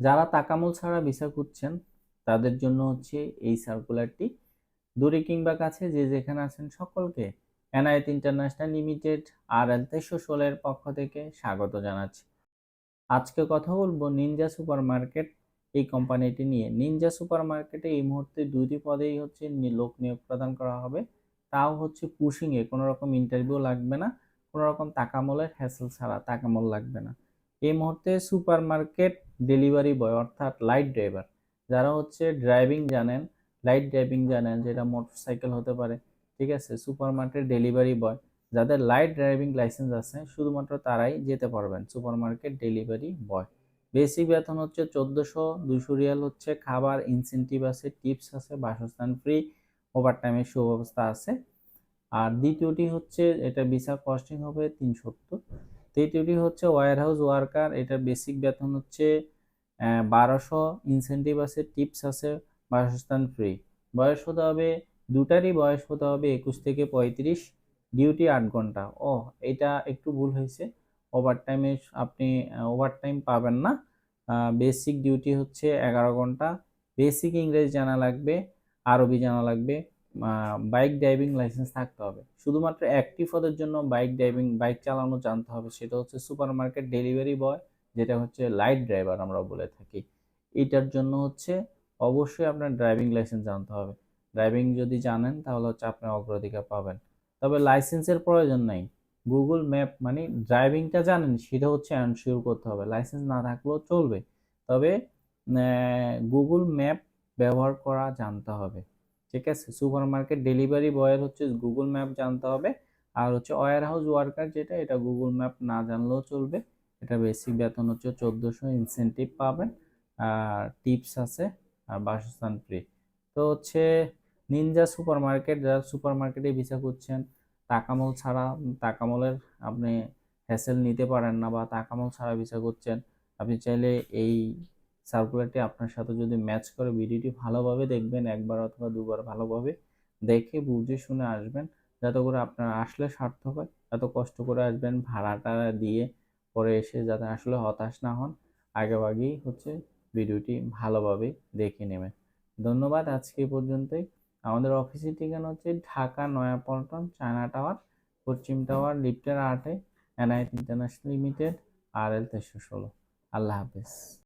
যারা তাকামুল ছাড়া ভিসা খুঁজছেন, তাদের জন্য হচ্ছে এই সার্কুলারটি দূরে কিংবা কাছে যে যেখানে আছেন সকলকে এনআইএত ইন্টারন্যাশনাল লিমিটেড আর তেইশশো ষোলের পক্ষ থেকে স্বাগত জানাচ্ছি। আজকে কথা বলব নিনজা সুপার মার্কেট এই কোম্পানিটি নিয়ে। নিনজা সুপার মার্কেটে এই মুহূর্তে দুইটি পদেই হচ্ছে লোক নিয়োগ প্রদান করা হবে। তাও হচ্ছে পুশিংয়ে কোনো রকম ইন্টারভিউ লাগবে না, কোনো রকম তাকামলের হ্যাসেল ছাড়া তাকামল লাগবে না। এই মুহূর্তে সুপার মার্কেট ডেলিভারি বয় অর্থাৎ লাইট ড্রাইভার যারা হচ্ছে ড্রাইভিং জানেন লাইট ড্রাইভিং জানেন, যেটা মোটরসাইকেল হতে পারে, ঠিক আছে? সুপার মার্কেট ডেলিভারি বয় যাদের লাইট ড্রাইভিং লাইসেন্স আছে, শুধুমাত্র তারাই যেতে পারবেন super market delivery boy basic বেতন হচ্ছে চোদ্দোশো দুশো রিয়াল হচ্ছে খাবার ইনসেন্টিভ আছে টিপস আছে, বাসস্থান ফ্রি ওভারটাইমের সুব্যবস্থা আছে। আর দ্বিতীয়টি হচ্ছে, এটা ভিসা কস্টিং হবে তিনসত্তর তৃতীয়টি হচ্ছে ওয়ার হাউস ওয়ার্কার এটার বেসিক বেতন হচ্ছে বারোশো ইনসেন্টিভ আছে টিপস আছে, বাসস্থান ফ্রি বয়স হতে হবে, দুটারই বয়স হতে হবে একুশ থেকে পঁয়ত্রিশ ডিউটি আট ঘণ্টা। ও এটা একটু ভুল হয়েছে। ওভার টাইমে আপনি ওভার টাইম পাবেন না। বেসিক ডিউটি হচ্ছে এগারো ঘণ্টা। বেসিক ইংরেজি জানা লাগবে, আরবি জানা লাগবে। বাইক ড্রাইভিং লাইসেন্স থাকতে হবে। শুধুমাত্র একটি পদের জন্য বাইক ড্রাইভিং বাইক চালানো জানতে হবে, সেটা হচ্ছে সুপার মার্কেট ডেলিভারি বয় যেটা হচ্ছে লাইট ড্রাইভার আমরা বলে থাকি। এটার জন্য হচ্ছে অবশ্যই আপনার ড্রাইভিং লাইসেন্স জানতে হবে। ড্রাইভিং যদি জানেন, তাহলে হচ্ছে আপনি অগ্রাধিকার পাবেন। তবে লাইসেন্সের প্রয়োজন নাই। গুগল ম্যাপ মানে ড্রাইভিংটা জানেন, সেটা হচ্ছে অ্যানশিওর করতে হবে। লাইসেন্স না থাকলেও চলবে। তবে গুগল ম্যাপ ব্যবহার করা জানতে হবে। ঠিক আছে? সুপার মার্কেট ডেলিভারি বয়ের হচ্ছে গুগল ম্যাপ জানতে হবে। আর হচ্ছে ওয়ার হাউস ওয়ার্কার যেটা, এটা গুগল ম্যাপ না জানলেও চলবে। এটা বেসিক বেতন হচ্ছে চোদ্দোশো ইনসেন্টিভ পাবেন। আর টিপস আছে, আর বাসস্থান ফ্রি তো হচ্ছে নিনজা সুপার মার্কেট যারা সুপার মার্কেটে ভিসা করছেন তাকামল ছাড়া তাকামলের আপনি হ্যাসেল নিতে পারেন না বা তাকামল ছাড়া ভিসা করছেন আপনি চাইলে এই সার্কুলারটি আপনার সাথে যদি ম্যাচ করে ভিডিওটি ভালোভাবে দেখবেন, একবার অথবা দুবার ভালোভাবে দেখে বুঝে শুনে আসবেন, যাতে করে আপনার আসলে সার্থক হয়, এত কষ্ট করে আসবেন, ভাড়াটা দিয়ে পরে এসে যাতে আসলে হতাশ না হন। আগেভাগেই হচ্ছে ভিডিওটি ভালোভাবে দেখে নেবেন। ধন্যবাদ আজকে পর্যন্তই। আমাদের অফিসের ঠিকানা হচ্ছে ঢাকা নয়াপল্টন চায়না টাওয়ার, পশ্চিম টাওয়ার, লিফটের আটে NIT international limited R L তেইশশো ষোলো। আল্লাহ হাফেজ।